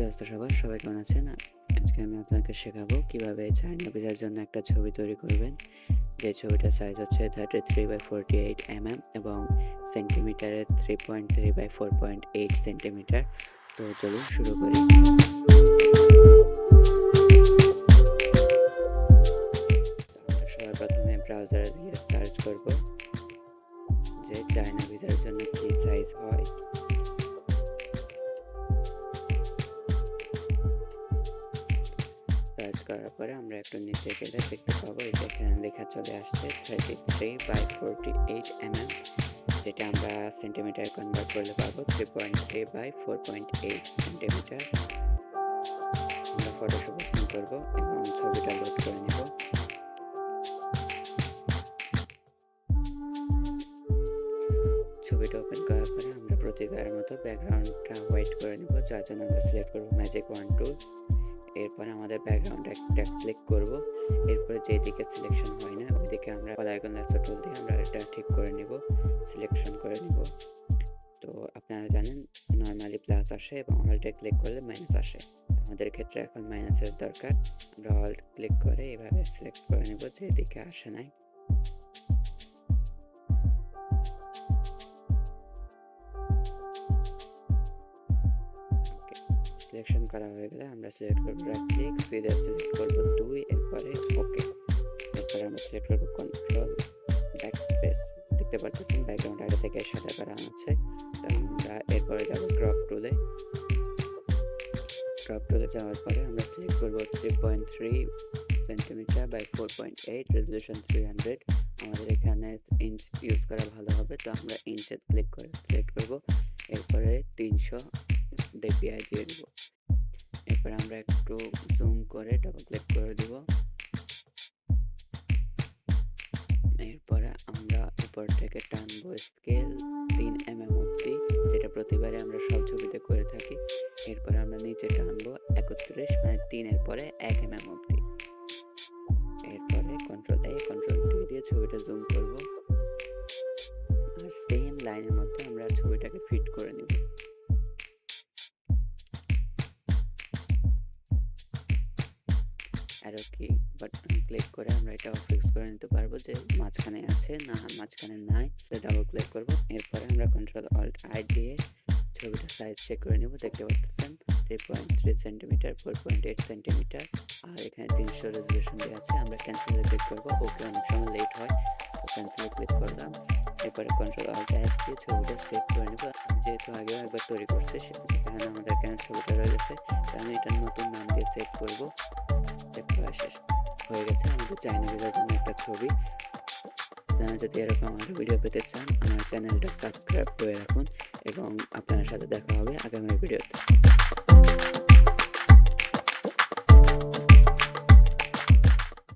কি অবস্থা সবার সবাই কেমন আছেন আজকে আমি আপনাকে শেখাবো কীভাবে চায়না ভিসার জন্য একটা ছবি তৈরি করবেন। যে ছবিটার সাইজ হচ্ছে thirty three by forty eight M M এবং সেন্টিমিটারে three point three by four point eight centimetre তো চলুন শুরু করি। সবার প্রথমে ব্রাউজারে দিয়ে সার্চ করব। যে চায়না ভিসার জন্য কি সাইজ হয়। পরে আমরা একটু নিচে গেলে দেখতে পাবো এটা এখানে লেখা চলে আসছে thirty three by forty eight M M যেটা আমরা সেন্টিমিটার কনভার্ট করলে পাবো three point three by four point eight centimetre আমরা ফটোশপ ওপেন করব এবং ছবিটা লোড করে নেব। ছবিটা ওপেন করার পরে আমরা প্রতিবারের মতো ব্যাকগ্রাউন্ডটা হোয়াইট করে নেব, যার জন্য আমরা সিলেক্ট করব ম্যাজিক ওয়ান টু এরপরে আমাদের ব্যাকগ্রাউন্ডে একটা ক্লিক করব। এরপরে যেদিকে সিলেকশন হয় না ওইদিকে আমরা আইকন লেসা টুল দিয়ে আমরা এটা ঠিক করে নিব সিলেকশন করে নিব। তো আপনারা জানেন নর্মালি প্লাস আসে এবং অল্টে ক্লিক করলে মাইনাস আসে। আমাদের ক্ষেত্রে এখন মাইনাসের দরকার। আমরা অল্ট ক্লিক করে এভাবে সিলেক্ট করে নিব, যেদিকে আসে নাই। সিলেকশন করা হয়ে গেলে আমরা সিলেক্ট করব রাইট ক্লিক ফিরে সিলেক্ট করব দুই, এরপরে ওকে এরপরে আমরা সিলেক্ট করব কন্ট্রোল ব্যাক স্পেস দেখতে পাচ্ছেন ব্যাকগ্রাউন্ড আগে থেকে সাদা করা আছে আমরা এরপরে যাব ক্রপ টুলে ক্রপ টুলে যাওয়ার পরে আমরা সিলেক্ট করব three point three centimetre by four point eight resolution three hundred আমাদের এখানে ইঞ্চ ইউজ করা ভালো হবে, তো আমরা ইঞ্চে ক্লিক করে সিলেক্ট করব। এরপরে তিনশো ডিপিআই দিয়ে দিব। এরপর আমরা একটু জুম করে ডাবল ক্লিক করে দিব। এরপরে আমরা উপর থেকে টানবো স্কেল তিন এম এম অব্দি যেটা প্রতিবারে আমরা সব ছবিতে করে থাকি। এরপরে আমরা নিচে টানবো একত্রিশ মানে তিনের পরে এক এম এম অব্দি এরপরে কন্ট্রোল এ কন্ট্রোল টি দিয়ে ছবিটা জুম করব। আর সেম লাইনের মধ্যে আমরা ছবিটাকে ফিট করে নিব অ্যারো কি বাটন ক্লিক করে আমরা এটা ফিক্স করে নিতে পারব যে মাঝখানে আছে, না, মাঝখানে নাই ডাবল ক্লিক করব। এরপরে আমরা কন্ট্রোল অল্ট আই দিয়ে ছবিটা সাইজ চেক করে নেব, দেখতে পাচ্ছেন? Three point three centimetre four point eight centimetre আর এখানে তিনশো রেজলিউশন দেওয়া আছে, আমরা ক্যান্সেলে ক্লিক করব। ওকে, অনেক সময় লেট হয়, তো ক্যান্সেলে ক্লিক করলাম। এরপরে কন্ট্রোল অল্ট আই দিয়ে ছবিটা সেভ করে নেব। যেহেতু আগেও একবার তৈরি করছে সেখানে আমাদের কেন ছবিটা রয়ে গেছে আমি এটা নতুন নাম দিয়ে সেভ করব। দেখতে শেষ হয়ে গেছে। আমাদের চাইনা ভিসার জন্য একটা ছবি। আপনারা যদি এরকম আরও ভিডিও পেতে চান, আমার চ্যানেলটা সাবস্ক্রাইব করে রাখুন এবং আপনার সাথে দেখা হবে আগামী ভিডিওতে